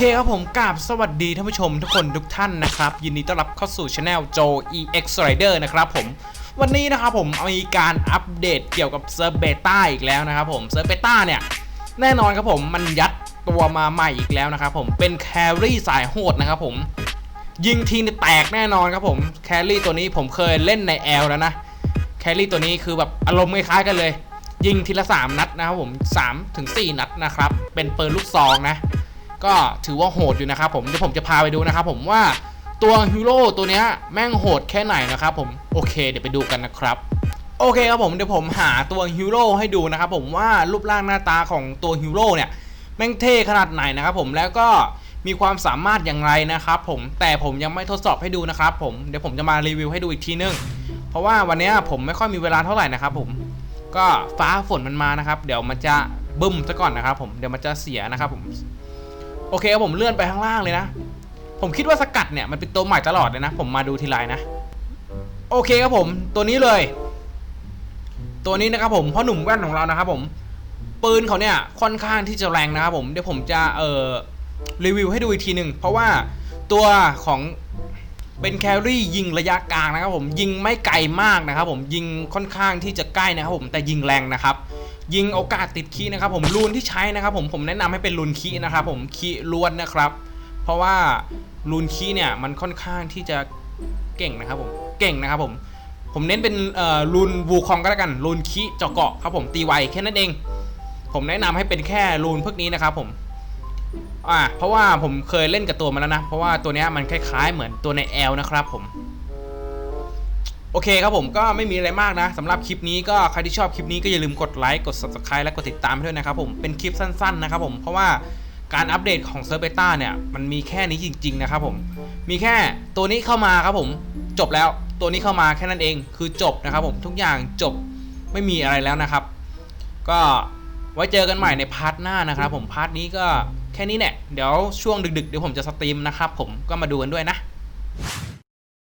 เคครับผมกราบสวัสดีท่านผู้ชมทุกคนทุกท่านนะครับ ยินดีต้อนรับเข้าสู่ช anel โจ EX Rider นะครับผมวันนี้นะครับผมมีการอัปเดตเกี่ยวกับเซิร์ฟเบต้าอีกแล้วนะครับผมเซิร์ฟเบต้าเนี่ยแน่นอนครับผมมันยัดตัวมาใหม่อีกแล้วนะครับผมเป็นแครี่สายโหดนะครับผมยิงทีนี่แตกแน่นอนครับผมแครี่ตัวนี้ผมเคยเล่นในแอลแล้วนะแครี่ตัวนี้คือแบบอารมณ์คล้ายๆกันเลย ยิงทีละ 3 นัดนะครับผม3ถึง4นัดนะครับเป็นปืนลูกซองนะ ก็ถือว่าโหดอยู่นะครับผมเดี๋ยวผมจะพาไปดูนะครับผมว่าตัวฮีโร่ตัวเนี้ยแม่งโหดแค่ไหนนะครับผมโอเคเดี๋ยวไปดูกันนะครับโอเคครับผมเดี๋ยวผมหาตัวฮีโร่ให้ดูนะครับผมว่ารูปร่างหน้าตาของตัวฮีโร่เนี่ยแม่งเท่ขนาดไหนนะครับผมแล้วก็มีความสามารถอย่างไรนะครับผมแต่ผมยังไม่ทดสอบให้ดูนะครับผมเดี๋ยวผมจะมารีวิวให้ดูอีกทีนึง เพราะว่าวันนี้ผมไม่ค่อยมีเวลาเท่าไหร่นะครับผมก็ฟ้าฝนมันมานะครับ เดี๋ยวมันจะบึ้มซะก่อนนะครับผมเดี๋ยวมันจะเสียนะครับผม โอเคครับผมเลื่อนไปข้างล่างเลยนะ ผมคิดว่าสกัดเนี่ยมันเป็นตัวใหม่ตลอดเลยนะ ผมมาดูทีไรนะ โอเคครับผม ตัวนี้เลย ตัวนี้นะครับผมพ่อหนุ่มแว่นของเรานะครับผมปืนเขาเนี่ยค่อนข้างที่จะแรงนะครับผมเดี๋ยวผมจะเอ่อรีวิวให้ดูอีกทีหนึ่งเพราะว่าตัวของเป็นแครี่ยิงระยะกลางนะครับผมยิงไม่ไกลมากนะครับผมยิงค่อนข้างที่จะใกล้นะครับผมแต่ยิงแรงนะครับ ยิงโอกาสติดคีนะครับผมรูนที่ใช้นะครับผมผมแนะนำให้เป็นรูนคีนะครับผมคีล้วนนะครับ เพราะว่ารูนคีเนี่ยมันค่อนข้างที่จะเก่งนะครับผมเก่งนะครับผมผมเน้นเป็นเอ่อรูนวูคองก็แล้วกันรูนคีเจาะเกาะครับผมตีไวแค่นั้นเอง ผมแนะนำให้เป็นแค่รูนพวกนี้นะครับผมอ่าเพราะว่าผมเคยเล่นกับตัวมันแล้วนะ เพราะว่าตัวนี้มันคล้ายๆ เหมือนตัวในแอลนะครับผม โอเคครับผมก็ไม่มีอะไรมากนะสำหรับคลิปนี้ก็ใครที่ชอบคลิปนี้ก็อย่าลืมกดไลค์กด subscribe และกดติดตามด้วยนะครับผมเป็นคลิปสั้นๆนะครับผมเพราะว่าการอัปเดตของเซิร์ฟเบต้าเนี่ยมันมีแค่นี้จริง ๆ นะครับผมมีแค่ตัวนี้เข้ามาครับผมจบแล้วตัวนี้เข้ามาแค่นั้นเองคือจบนะครับผมทุกอย่างจบไม่มีอะไรแล้วนะครับ ก็ไว้เจอกันใหม่ในพาร์ทหน้านะครับผมพาร์ทนี้ก็แค่นี้แหละเดี๋ยวช่วงดึกๆเดี๋ยวผมจะสตรีมนะครับผมก็มาดูกันด้วยนะ